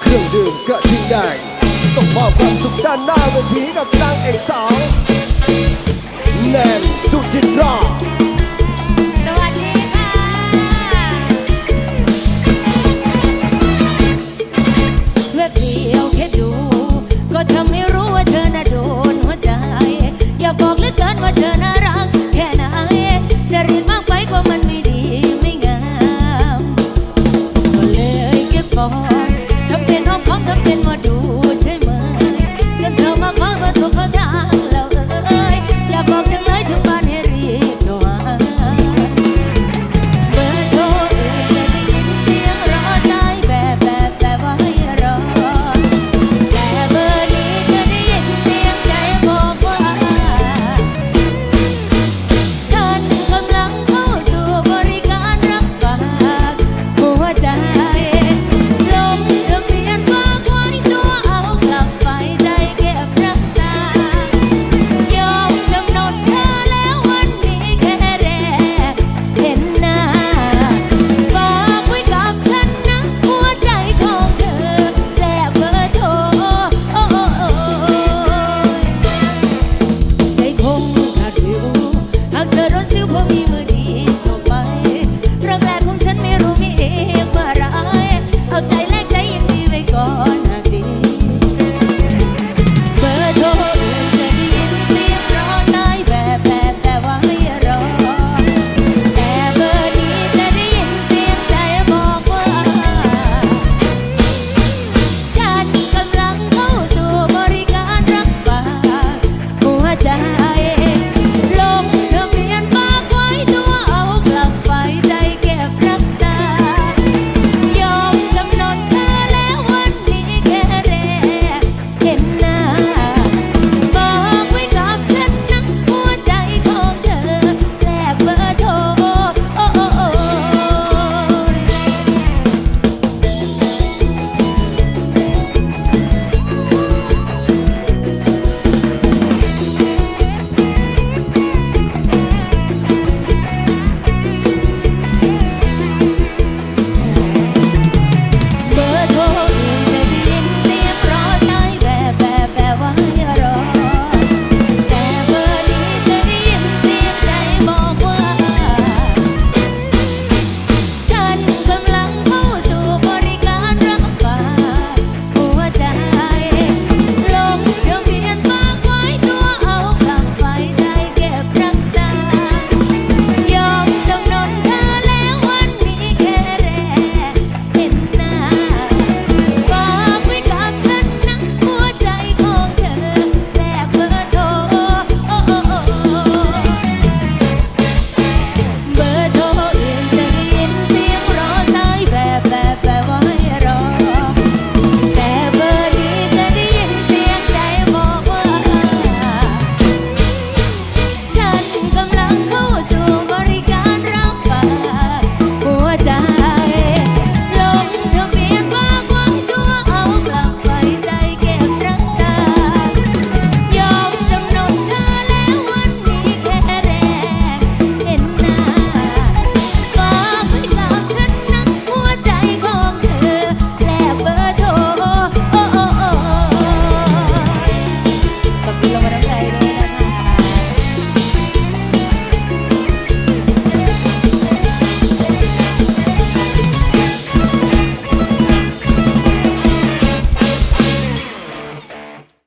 เครื่องดื่มกะทิแดงส่งมอบความสุขด้านหน้าเวทีกับนางเอกสาวแนนสุจิตรา